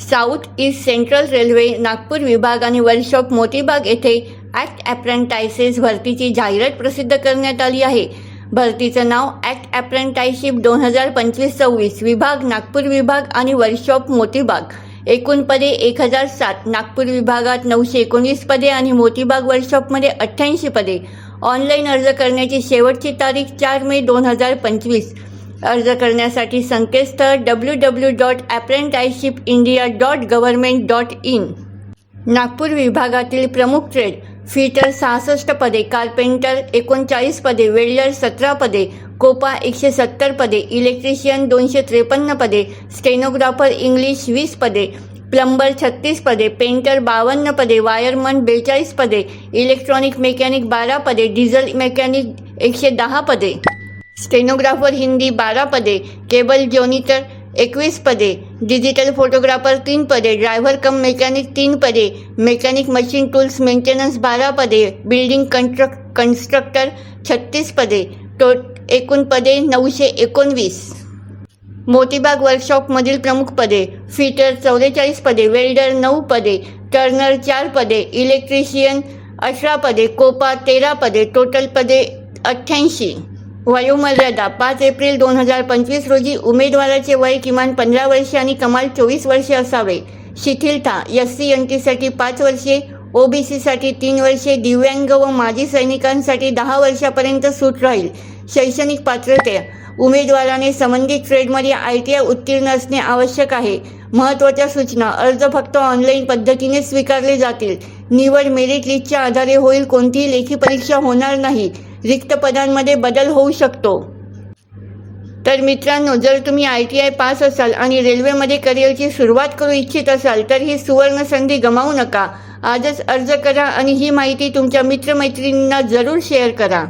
South East Central railway Nagpur विभाग आणि workshop Motibagh येथे ॲक्ट ॲप्रेंटायसेस भरतीची जाहिरात प्रसिद्ध करण्यात आली आहे. भरतीचं नाव ॲक्ट ॲप्रेंटायशिप दोन हजार पंचवीस सव्वीस विभाग नागपूर विभाग आणि वर्कशॉप मोतीबाग. एकूण पदे एक हजार सात नागपूर विभागात नऊशे एकोणीस पदे आणि मोतीबाग वर्कशॉपमध्ये अठ्ठ्याऐंशी पदे. ऑनलाईन अर्ज करण्याची शेवटची तारीख चार मे दोन हजार पंचवीस. अर्ज करण्यासाठी संकेतस्थळ W W dot apprenticeship India dot government dot in Nagpur विभागातील प्रमुख ट्रेड फिटर सहासष्ट पदे कार्पेंटर एकोणचाळीस पदे वेल्डर सतरा पदे कोपा एकशे सत्तर पदे इलेक्ट्रिशियन दोनशे त्रेपन्न पदे स्टेनोग्राफर इंग्लिश वीस पदे प्लंबर छत्तीस पदे पेंटर बावन्न पदे वायरमन बेचाळीस पदे इलेक्ट्रॉनिक मेकॅनिक बारा पदे डिझेल मेकॅनिक एकशे दहा पदे. स्टेनोग्राफर हिंदी बारा पदे केबल जोनिटर एकवीस पदे डिजिटल फोटोग्राफर तीन पदे ड्रायव्हर कम मेकॅनिक तीन पदे मेकॅनिक मशीन टूल्स मेंटेनन्स बारा पदे बिल्डिंग कंट्रक कन्स्ट्रक्टर छत्तीस पदे टो एकूण पदे नऊशे एकोणवीस. मोतीबाग वर्कशॉपमधील प्रमुख पदे फिटर चौवेचाळीस पदे वेल्डर नऊ पदे टर्नर चार पदे इलेक्ट्रिशियन अठरा पदे कोपा तेरा पदे टोटल पदे अठ्ठ्याऐंशी. वयोमर्यादा पाच एप्रिल दोन हजार पंचवीस रोजी उमेदवाराचे वय किमान पंधरा वर्षे आणि कमाल चोवीस वर्षे असावे. शिथिलता एस सी एन टीसाठी पाच वर्षे ओबीसीसाठी तीन वर्षे दिव्यांग व माजी सैनिकांसाठी दहा वर्षापर्यंत सूट राहील. शैक्षणिक पात्रते उमेदवाराने संबंधित ट्रेडमध्ये आय टी आय उत्तीर्ण असणे आवश्यक आहे. महत्त्वाच्या सूचना अर्ज फक्त ऑनलाईन पद्धतीने स्वीकारले जातील. निवड मेरिट लिस्टच्या आधारे होईल कोणतीही लेखी परीक्षा होणार नाही. रिक्त पदांमध्ये बदल होऊ शकतो. तर मित्रांनो जर तुम्ही आय टी आय पास असाल आणि रेल्वेमध्ये करिअरची सुरुवात करू इच्छित असाल तर ही सुवर्ण संधी गमावू नका. आजच अर्ज करा आणि ही माहिती तुमच्या मित्रमैत्रिणींना जरूर शेअर करा.